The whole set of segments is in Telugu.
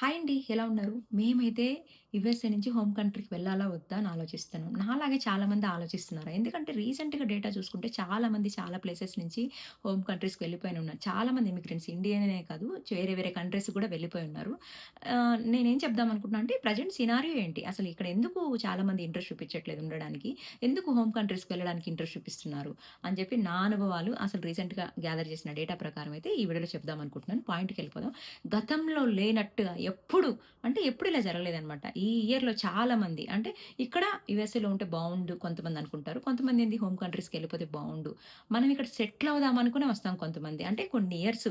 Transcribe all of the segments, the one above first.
హాయ్ అండి. ఎలా ఉన్నారు? మేమైతే యుఎస్ఏ నుంచి హోమ్ కంట్రీకి వెళ్ళాలా వద్దా అని ఆలోచిస్తాను నాలాగే చాలామంది ఆలోచిస్తున్నారు. ఎందుకంటే రీసెంట్‌గా డేటా చూసుకుంటే చాలామంది చాలా ప్లేసెస్ నుంచి హోమ్ కంట్రీస్‌కి వెళ్ళిపోయిన ఉన్నారు. చాలామంది ఇమిగ్రెంట్స్ ఇండియనే కాదు వేరే వేరే కంట్రీస్ కూడా వెళ్ళిపోయి ఉన్నారు. నేనేం చెప్దాం అనుకుంటున్నా అంటే ప్రెజెంట్ సినారియో ఏంటి? అసలు ఇక్కడ ఎందుకు చాలామంది ఇంట్రెస్ట్ చూపించట్లేదు ఉండడానికి? ఎందుకు హోమ్ కంట్రీస్‌కి వెళ్ళడానికి ఇంట్రెస్ట్ చూపిస్తున్నారు? అని చెప్పి నా అనుభవాలు అసలు రీసెంట్‌గా గ్యాదర్ చేసిన డేటా ప్రకారం అయితే ఈ వీడియోలో చెప్దాం అనుకుంటున్నాను. పాయింట్కి వెళ్ళిపోదాం గతంలో లేనట్టుగా ఎప్పుడు అంటే ఎప్పుడు ఇలా జరగలేదనమాట. ఈ ఇయర్‌లో చాలామంది అంటే ఇక్కడ యుఎస్ఏలో ఉంటే బాగుండు కొంతమంది అనుకుంటారు. కొంతమంది ఏంది హోమ్ కంట్రీస్‌కి వెళ్ళిపోతే బాగుండు మనం ఇక్కడ సెటిల్ అవుదాం అనుకునే వస్తాం కొంతమంది. అంటే కొన్ని ఇయర్స్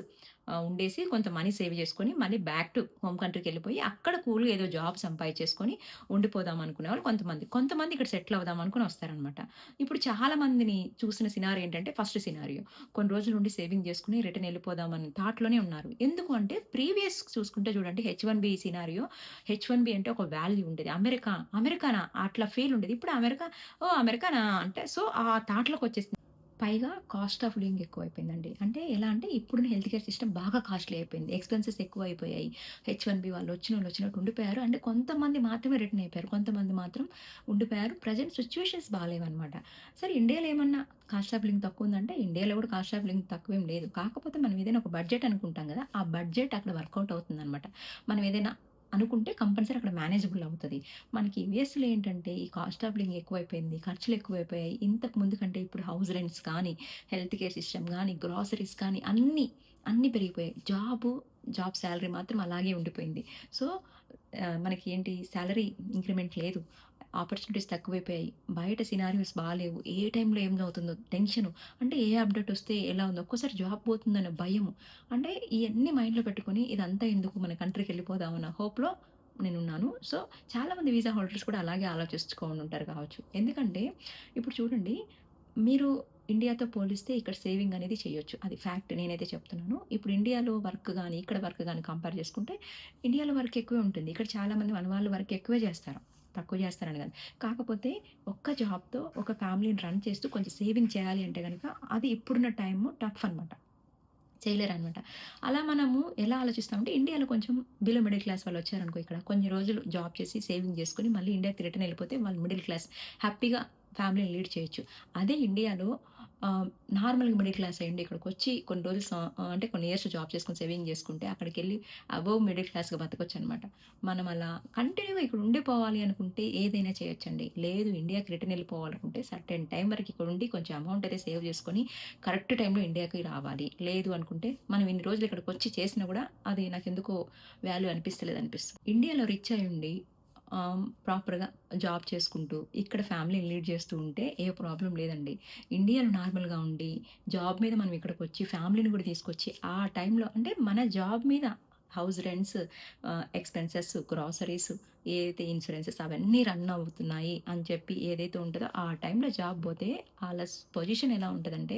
ఉండేసి కొంత మనీ సేవ్ చేసుకొని మళ్ళీ బ్యాక్ టు హోమ్ కంట్రీకి వెళ్ళిపోయి అక్కడ కూల్‌గా ఏదో జాబ్ సంపాదించేసుకొని ఉండిపోదాం అనుకునేవాళ్ళు కొంతమంది. కొంతమంది ఇక్కడ సెటిల్ అవుదాం అనుకుని వస్తారనమాట. ఇప్పుడు చాలా మందిని చూసిన సినారీ ఏంటంటే ఫస్ట్ సినారియో కొన్ని రోజులు ఉండి సేవింగ్ చేసుకొని రిటర్న్ వెళ్ళిపోదాం అని థాట్‌లోనే ఉన్నారు. ఎందుకు అంటే ప్రీవియస్ చూసుకుంటే చూడండి H one B scenario H one B అంటే ఒక వాల్యూ ఉండేది. అమెరికా, అమెరికానా అట్లా ఫీల్ ఉండేది. ఇప్పుడు అమెరికా ఓ అమెరికానా అంటే సో ఆ థాట్‌లోకి వచ్చేసింది. పైగా కాస్ట్ ఆఫ్ లివింగ్ ఎక్కువైపోయిందండి. అంటే ఎలా అంటే ఇప్పుడున్న హెల్త్ కేర్ సిస్టమ్ బాగా కాస్ట్‌లీ అయిపోయింది. ఎక్స్‌పెన్సెస్ ఎక్కువైపోయాయి. హెచ్ వన్ బి వాళ్ళు వచ్చినోళ్ళు వచ్చినట్టు ఉండిపోయారు. అంటే కొంతమంది మాత్రమే రిటర్న్ అయిపోయారు. కొంతమంది మాత్రం ఉండిపోయారు. ప్రజెంట్ సిచ్యువేషన్స్ బాగాలేవన్నమాట సరే ఇండియాలో ఏమన్నా కాస్ట్ ఆఫ్ లింక్ తక్కువ ఉందంటే ఇండియాలో కూడా కాస్ట్ ఆఫ్ లింక్ తక్కువేం లేదు. కాకపోతే మనం ఏదైనా ఒక బడ్జెట్ అనుకుంటాం కదా! ఆ బడ్జెట్ అక్కడ వర్కౌట్ అవుతుందన్నమాట. మనం ఏదైనా అనుకుంటే కంపల్సరీ అక్కడ మేనేజబుల్ అవుతుంది మనకి యూఎస్‌లో ఏంటంటే ఈ కాస్ట్ ఆఫ్ లివింగ్ ఎక్కువైపోయింది. ఖర్చులు ఎక్కువైపోయాయి. ఇంతకు ముందు కంటే ఇప్పుడు హౌస్ రెంట్స్ కానీ, హెల్త్ కేర్ సిస్టమ్ కానీ గ్రోసరీస్ కానీ అన్నీ, అన్నీ పెరిగిపోయాయి. జాబు, జాబ్ శాలరీ మాత్రం అలాగే ఉండిపోయింది. సో, మనకి ఏంటి శాలరీ ఇంక్రిమెంట్ లేదు. ఆపర్చునిటీస్ తక్కువైపోయాయి. బయట సినారియోస్ బాగాలేవు ఏ టైంలో ఏం అవుతుందో టెన్షన్ అంటే ఏ అప్‌డేట్ వస్తే ఎలా ఉందో ఒక్కోసారి జాబ్ పోతుందన్న భయము. అంటే ఇవన్నీ మైండ్‌లో పెట్టుకొని ఇదంతా ఎందుకు మన కంట్రీకి వెళ్ళిపోదాం అన్న హోప్‌లో నేనున్నాను. సో, చాలామంది వీసా హోల్డర్స్ కూడా అలాగే ఆలోచించుకొని ఉంటారు కావచ్చు. ఎందుకంటే ఇప్పుడు చూడండి మీరు ఇండియాతో పోలిస్తే ఇక్కడ సేవింగ్ అనేది చేయొచ్చు. అది ఫ్యాక్ట్ నేనైతే చెప్తున్నాను. ఇప్పుడు ఇండియాలో వర్క్ కానీ ఇక్కడ వర్క్ కానీ కంపేర్ చేసుకుంటే ఇండియాలో వర్క్ ఎక్కువే ఉంటుంది. ఇక్కడ చాలామంది మన వాళ్ళు వర్క్ ఎక్కువే చేస్తారు. తక్కువ చేస్తారని కాదు. కాకపోతే ఒక్క జాబ్‌తో ఒక ఫ్యామిలీని రన్ చేస్తూ కొంచెం సేవింగ్ చేయాలి అంటే కనుక అది ఇప్పుడున్న టైము టఫ్ అనమాట. చేయలేరనమాట. అలా మనము ఎలా ఆలోచిస్తామంటే ఇండియాలో కొంచెం బిలో మిడిల్ క్లాస్ వాళ్ళు వచ్చారనుకో ఇక్కడ కొన్ని రోజులు జాబ్ చేసి సేవింగ్ చేసుకొని మళ్ళీ ఇండియాకి రిటర్న్ వెళ్ళిపోతే వాళ్ళు మిడిల్ క్లాస్ హ్యాపీగా ఫ్యామిలీని లీడ్ చేయొచ్చు. అదే ఇండియాలో నార్మల్‌గా మిడిల్ క్లాస్ అయ్యండి ఇక్కడికి వచ్చి కొన్ని రోజులు అంటే కొన్ని ఇయర్స్ జాబ్ చేసుకుని సేవింగ్ చేసుకుంటే అక్కడికెళ్ళి అబోవ్ మిడిల్ క్లాస్‌గా బతకొచ్చనమాట. మనం అలా కంటిన్యూగా ఇక్కడ ఉండిపోవాలి అనుకుంటే ఏదైనా చేయొచ్చండి. లేదు ఇండియాకి రిటర్న్ వెళ్ళిపోవాలనుకుంటే సర్టెన్ టైం వరకు ఇక్కడ ఉండి కొంచెం అమౌంట్ అయితే సేవ్ చేసుకొని కరెక్ట్ టైంలో ఇండియాకి రావాలి. లేదు అనుకుంటే మనం ఇన్ని రోజులు ఇక్కడికి వచ్చి చేసినా కూడా అది నాకు ఎందుకో వాల్యూ అనిపిస్తలేదు అనిపిస్తుంది. ఇండియాలో రిచ్ అయ్యుండి ఉండి ప్రాపర్‌గా జాబ్ చేసుకుంటూ ఇక్కడ ఫ్యామిలీని లీడ్ చేస్తూ ఉంటే ఏ ప్రాబ్లం లేదండి. ఇండియాలో నార్మల్‌గా ఉండి జాబ్ మీద మనం ఇక్కడికి వచ్చి ఫ్యామిలీని కూడా తీసుకొచ్చి ఆ టైంలో అంటే మన జాబ్ మీద హౌస్ రెంట్స్, ఎక్స్‌పెన్సెస్, గ్రోసరీస్ ఏదైతే ఇన్సూరెన్సెస్ అవన్నీ రన్ అవుతున్నాయి అని చెప్పి ఏదైతే ఉంటుందో ఆ టైంలో జాబ్ పోతే వాళ్ళ పొజిషన్ ఎలా ఉంటుందంటే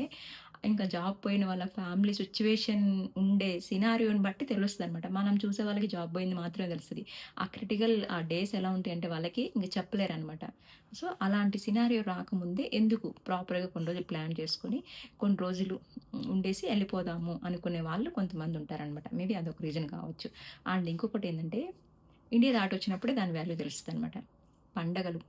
ఇంకా జాబ్ పోయిన వాళ్ళ ఫ్యామిలీ సిచ్యువేషన్ ఉండే సినారియోని బట్టి తెలుస్తుంది అనమాట మనం చూసే వాళ్ళకి జాబ్ పోయింది మాత్రమే తెలుస్తుంది ఆ క్రిటికల్ ఆ డేస్ ఎలా ఉంటాయంటే వాళ్ళకి ఇంక చెప్పలేరనమాట. సో, అలాంటి సినారియో రాకముందే ఎందుకు ప్రాపర్‌గా కొన్ని రోజులు ప్లాన్ చేసుకొని కొన్ని రోజులు ఉండేసి వెళ్ళిపోదాము అనుకునే వాళ్ళు కొంతమంది ఉంటారనమాట. మేబీ అదొక రీజన్ కావచ్చు. అండ్ ఇంకొకటి ఏంటంటే ఇండియా దాటొచ్చినప్పుడే దాని వాల్యూ అనమాట పండగలు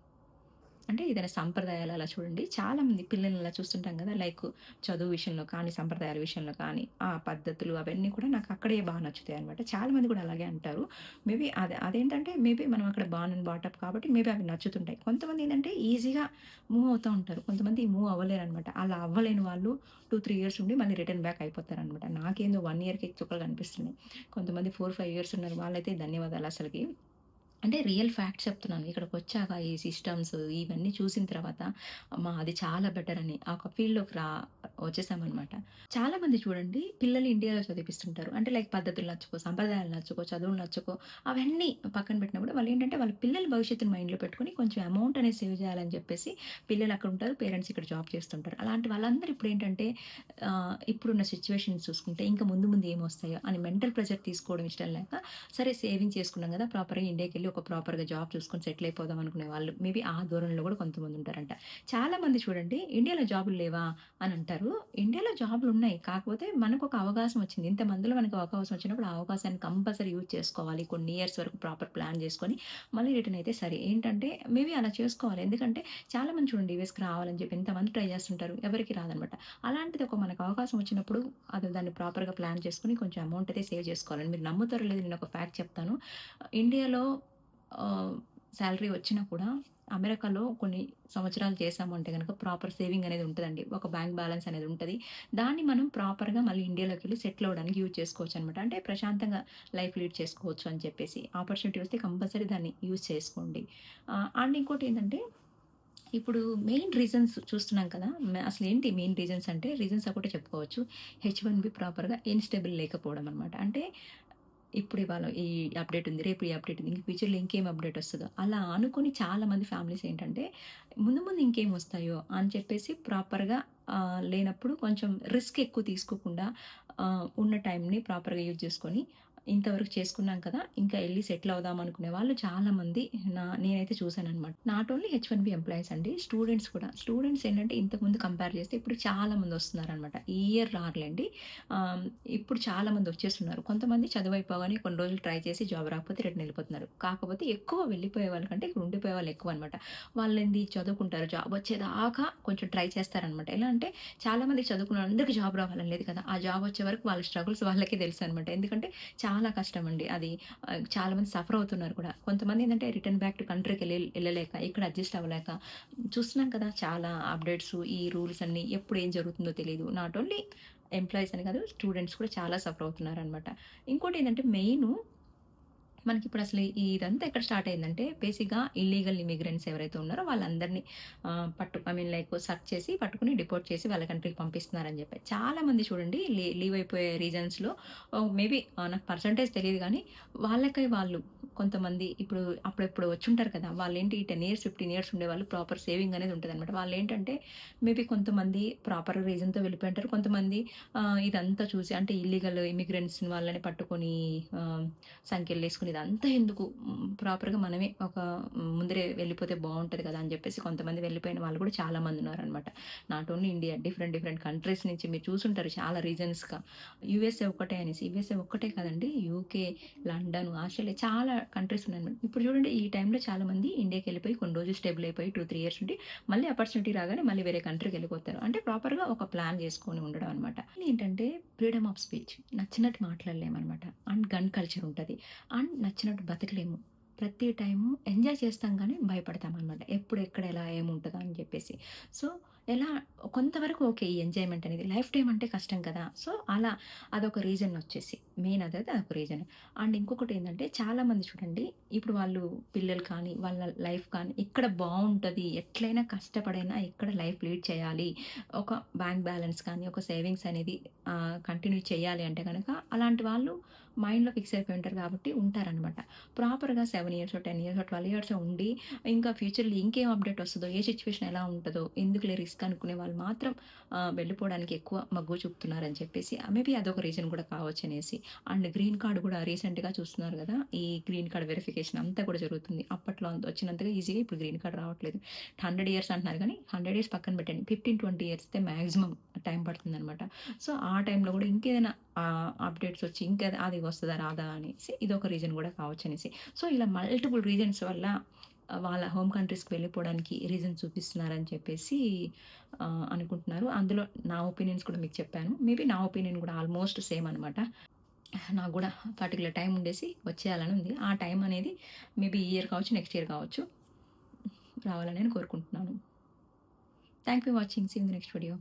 అంటే ఏదైనా సంప్రదాయాలు అలా చూడండి చాలామంది పిల్లల్ని అలా చూస్తుంటాం కదా! లైక్ చదువు విషయంలో కానీ, సంప్రదాయాల విషయంలో కానీ, ఆ పద్ధతులు అవన్నీ కూడా నాకు అక్కడే బాగా నచ్చుతాయి అనమాట చాలామంది కూడా అలాగే అంటారు. మేబీ అది అదేంటంటే మేబీ మనం అక్కడ బార్న్ అండ్ బాటప్ కాబట్టి మేబీ అవి నచ్చుతుంటాయి. కొంతమంది ఏంటంటే ఈజీగా మూవ్ అవుతూ ఉంటారు. కొంతమంది మూవ్ అవ్వలేరనమాట. అలా అవ్వలేని వాళ్ళు 2, 3 ఇయర్స్ ఉండి మళ్ళీ రిటర్న్ బ్యాక్ అయిపోతారనమాట. నాకేందో వన్ ఇయర్కి చుక్కలు కనిపిస్తున్నాయి. కొంతమంది 4, 5 ఇయర్స్ ఉన్నారు. వాళ్ళైతే ధన్యవాదాలు అసలుకి అంటే రియల్ ఫ్యాక్ట్ చెప్తున్నాను. ఇక్కడికొచ్చాక ఈ సిస్టమ్స్ ఇవన్నీ చూసిన తర్వాత అమ్మా! అది చాలా బెటర్ అని ఒక ఫీల్డ్‌లోకి రా వచ్చేసామనమాట. చాలామంది చూడండి పిల్లలు ఇండియాలో చదివిపిస్తుంటారు. అంటే లైక్ పద్ధతులు నచ్చుకో, సంప్రదాయాలు నచ్చుకో, చదువులు నచ్చుకో అవన్నీ పక్కన పెట్టినా కూడా వాళ్ళేంటంటే వాళ్ళ పిల్లల భవిష్యత్తును మైండ్‌లో పెట్టుకొని కొంచెం అమౌంట్ అనేది సేవ్ చేయాలని చెప్పేసి పిల్లలు అక్కడ ఉంటారు. పేరెంట్స్ ఇక్కడ జాబ్ చేస్తుంటారు. అలాంటి వాళ్ళందరూ ఇప్పుడు ఏంటంటే ఇప్పుడున్న సిచ్యువేషన్ చూసుకుంటే ఇంకా ముందు ముందు ఏమొస్తాయో అని మెంటల్ ప్రెషర్ తీసుకోవడం ఇష్టం లేక సరే సేవింగ్ చేసుకున్నాం కదా! ప్రాపర్‌గా ఇండియాకి వెళ్ళి ఒక ప్రాపర్‌గా జాబ్ చూసుకొని సెటిల్ అయిపోదాం అనుకునే వాళ్ళు మేబీ ఆ ధోరణిలో కూడా కొంతమంది ఉంటారంట. చాలామంది చూడండి ఇండియాలో జాబులు లేవా అని అంటారు. ఇండియాలో ఇండియాలో జాబ్‌లున్నాయి. కాకపోతే మనకు ఒక అవకాశం వచ్చింది. ఇంతమందిలో మనకు అవకాశం వచ్చినప్పుడు ఆ అవకాశాన్ని కంపల్సరీ యూజ్ చేసుకోవాలి. కొన్ని ఇయర్స్ వరకు ప్రాపర్ ప్లాన్ చేసుకొని మళ్ళీ రిటర్న్ అయితే సరే. ఏంటంటే మేబీ అలా చేసుకోవాలి. ఎందుకంటే చాలా మంది చూడండి యూఎస్‌కి రావాలని చెప్పి ఎంతమంది ట్రై చేస్తుంటారు. ఎవరికి రాదనమాట. అలాంటిది ఒక మనకు అవకాశం వచ్చినప్పుడు అది దాన్ని ప్రాపర్‌గా ప్లాన్ చేసుకొని కొంచెం అమౌంట్ అయితే సేవ్ చేసుకోవాలని మీరు నమ్ముతారో లేదో నేను ఒక ఫ్యాక్ట్ చెప్తాను. ఇండియాలో శాలరీ వచ్చినా కూడా అమెరికాలో కొన్ని సంవత్సరాలు చేసాము అంటే కనుక ప్రాపర్ సేవింగ్ అనేది ఉంటుందండి ఒక బ్యాంక్ బ్యాలెన్స్ అనేది ఉంటుంది దాన్ని మనం ప్రాపర్‌గా మళ్ళీ ఇండియాలోకి వెళ్ళి సెటిల్ అవ్వడానికి యూజ్ చేసుకోవచ్చు అనమాట అంటే ప్రశాంతంగా లైఫ్ లీడ్ చేసుకోవచ్చు అని చెప్పేసి. ఆపర్చునిటీ వస్తే కంపల్సరీ దాన్ని యూజ్ చేసుకోండి. అండ్ ఇంకోటి ఏంటంటే ఇప్పుడు మెయిన్ రీజన్స్ చూస్తున్నాం కదా! అసలు ఏంటి మెయిన్ రీజన్స్ అంటే రీజన్స్ ఒకటే చెప్పుకోవచ్చు. హెచ్-1బీ ప్రాపర్‌గా ఇన్‌స్టేబుల్ లేకపోవడం అనమాట. అంటే ఇప్పుడు ఇవాళ ఈ అప్డేట్ ఉంది. రేపు ఈ అప్డేట్ ఉంది. ఇంక ఫ్యూచర్‌లో ఇంకేం అప్డేట్ వస్తుందో అలా అనుకుని చాలామంది ఫ్యామిలీస్ ఏంటంటే ముందు ముందు ఇంకేం వస్తాయో అని చెప్పేసి ప్రాపర్‌గా లేనప్పుడు కొంచెం రిస్క్ ఎక్కువ తీసుకోకుండా ఉన్న టైంని ప్రాపర్‌గా యూజ్ చేసుకొని ఇంతవరకు చేసుకున్నాం కదా! ఇంకా వెళ్ళి సెటిల్ అవుదాం అనుకునే వాళ్ళు చాలామంది నా నేనైతే చూసాననమాట. Not only H one B employees అండి. స్టూడెంట్స్ కూడా. స్టూడెంట్స్ ఏంటంటే ఇంతకుముందు కంపేర్ చేస్తే ఇప్పుడు చాలామంది వస్తున్నారనమాట. ఈ ఇయర్ రాలేండి ఇప్పుడు చాలామంది వచ్చేస్తున్నారు. కొంతమంది చదువు అయిపోగానే కొన్ని రోజులు ట్రై చేసి జాబ్ రాకపోతే రిటర్న్ వెళ్ళిపోతున్నారు కాకపోతే ఎక్కువ వెళ్ళిపోయే వాళ్ళకంటే ఇక్కడ ఉండిపోయే వాళ్ళు ఎక్కువ అనమాట వాళ్ళు ఏంది చదువుకుంటారు. జాబ్ వచ్చేదాకా కొంచెం ట్రై చేస్తారనమాట. ఎలా అంటే చాలామంది చదువుకున్న అందరికీ జాబ్ రావాలని లేదు కదా! ఆ జాబ్ వచ్చే వరకు వాళ్ళ స్ట్రగుల్స్ వాళ్ళకే తెలుసనమాట. ఎందుకంటే చాలా చాలా కష్టమండి. అది చాలామంది సఫర్ అవుతున్నారు కూడా. కొంతమంది ఏంటంటే రిటర్న్ బ్యాక్ టు కంట్రీకి వెళ్ళి వెళ్ళలేక ఇక్కడ అడ్జస్ట్ అవ్వలేక చూస్తున్నాం కదా! చాలా అప్డేట్స్ ఈ రూల్స్ అన్నీ ఎప్పుడు ఏం జరుగుతుందో తెలియదు నాట్ ఓన్లీ ఎంప్లాయీస్ అని కాదు స్టూడెంట్స్ కూడా చాలా సఫర్ అవుతున్నారు అనమాట ఇంకోటి ఏంటంటే మెయిన్ మనకిప్పుడు అసలు ఇదంతా ఎక్కడ స్టార్ట్ అయిందంటే బేసిక్‌గా ఇల్లీగల్ ఇమిగ్రెంట్స్ ఎవరైతే ఉన్నారో వాళ్ళందరినీ పట్టు ఐ మీన్ లైక్ సర్చ్ చేసి పట్టుకుని డిపోర్ట్ చేసి వాళ్ళ కంట్రీకి పంపిస్తున్నారని చెప్పి. చాలామంది చూడండి లీ లీవ్ అయిపోయే రీజన్స్‌లో మేబీ నాకు పర్సెంటేజ్ తెలియదు కానీ వాళ్ళకై వాళ్ళు కొంతమంది ఇప్పుడు అప్పుడెప్పుడు వచ్చుంటారు కదా! వాళ్ళేంటి 10 ఇయర్స్, 15 ఇయర్స్ ఉండేవాళ్ళు ప్రాపర్ సేవింగ్ అనేది ఉంటదన్నమాట వాళ్ళు ఏంటంటే మేబీ కొంతమంది ప్రాపర్ రీజన్‌తో వెళ్ళిపోయుంటారు. కొంతమంది ఇదంతా చూసి అంటే ఇల్లీగల్ ఇమిగ్రెంట్స్ వాళ్ళని పట్టుకొని సంఖ్యలు వేసుకుని ఇదంతా ఎందుకు ప్రాపర్‌గా మనమే ఒక ముందరే వెళ్ళిపోతే బాగుంటుంది కదా! అని చెప్పేసి కొంతమంది వెళ్ళిపోయిన వాళ్ళు కూడా చాలామంది ఉన్నారనమాట. Not only India different different countries నుంచి మీరు చూసుంటారు చాలా రీజన్స్‌గా. యూఎస్ఏ ఒక్కటే అనేసి. యూఎస్ఏ ఒక్కటే కదండి యూకే, లండన్, ఆస్ట్రేలియా చాలా కంట్రీస్ ఉన్నాయన్నమాట. ఇప్పుడు చూడండి ఈ టైంలో చాలామంది ఇండియాకి వెళ్ళిపోయి కొన్ని రోజులు స్టేబుల్ అయిపోయి 2, 3 ఇయర్స్ ఉండి మళ్ళీ ఆపర్చునిటీ రాగానే మళ్ళీ వేరే కంట్రీకి వెళ్ళిపోతారు. అంటే ప్రాపర్‌గా ఒక ప్లాన్ చేసుకొని ఉండడం అనమాట. ఏంటంటే ఫ్రీడమ్ ఆఫ్ స్పీచ్ నచ్చినట్టు మాట్లాడలేమనమాట. అండ్ గన్ కల్చర్ ఉంటుంది అండ్ నచ్చినట్టు బతకలేము. ప్రతి టైము ఎంజాయ్ చేస్తాం కానీ భయపడతాం అనమాట ఎప్పుడు ఎక్కడ ఎలా ఏముంటుందా అని చెప్పేసి. సో, ఎలా కొంతవరకు ఓకే. ఈ ఎంజాయ్‌మెంట్ అనేది లైఫ్ టైం అంటే కష్టం కదా! సో, అలా అదొక రీజన్ వచ్చేసి. మెయిన్ అదైతే అదొక రీజన్. అండ్ ఇంకొకటి ఏంటంటే చాలామంది చూడండి ఇప్పుడు వాళ్ళు పిల్లలు కానీ, వాళ్ళ లైఫ్ కానీ ఇక్కడ బాగుంటుంది ఎట్లైనా కష్టపడైనా ఇక్కడ లైఫ్ లీడ్ చేయాలి. ఒక బ్యాంక్ బ్యాలెన్స్ కానీ, ఒక సేవింగ్స్ అనేది కంటిన్యూ చేయాలి అంటే కనుక అలాంటి వాళ్ళు మైండ్‌లో ఫిక్స్ అయిపోయి ఉంటారు కాబట్టి ఉంటారనమాట. ప్రాపర్‌గా seven years ten years twelve years ఉండి ఇంకా ఫ్యూచర్‌లో ఇంకేం అప్డేట్ వస్తుందో ఏ సిచ్యువేషన్ ఎలా ఉంటుందో ఎందుకులే రిస్క్ అనుకునే వాళ్ళు మాత్రం వెళ్ళిపోవడానికి ఎక్కువ మగ్గు చూపుతున్నారని చెప్పేసి మేబీ అదొక రీజన్ కూడా కావచ్చు అనేసి అండ్ గ్రీన్ కార్డ్ కూడా రీసెంట్‌గా చూస్తున్నారు కదా! ఈ గ్రీన్ కార్డ్ వెరిఫికేషన్ అంతా కూడా జరుగుతుంది. అప్పట్లో అంత వచ్చినంతగా ఈజీగా ఇప్పుడు గ్రీన్ కార్డ్ రావట్లేదు. 100 ఇయర్స్ అంటున్నారు కానీ 100 ఇయర్స్ పక్కన పెట్టండి. 15, 20 ఇయర్స్ అయితే మ్యాక్సిమం టైం పడుతుందనమాట. సో, ఆ టైంలో కూడా ఇంకేదైనా అప్డేట్స్ వచ్చి ఇంకా అది వస్తుందా రాదా? అనేసి ఇది ఒక రీజన్ కూడా కావచ్చు అనేసి సో, ఇలా మల్టిపుల్ రీజన్స్ వల్ల వాళ్ళ హోమ్ కంట్రీస్‌కి వెళ్ళిపోవడానికి రీజన్ చూపిస్తున్నారని చెప్పేసి అనుకుంటున్నారు. అందులో నా ఒపీనియన్స్ కూడా మీకు చెప్పాను. మేబీ నా ఒపీనియన్ కూడా ఆల్మోస్ట్ సేమ్ అనమాట. నాకు కూడా పర్టిక్యులర్ టైం ఉండేసి వచ్చేయాలని ఉంది. ఆ టైం అనేది మేబీ ఈ ఇయర్ కావచ్చు, నెక్స్ట్ ఇయర్ కావచ్చు. రావాలని నేను కోరుకుంటున్నాను. Thank you watching. See in the next video.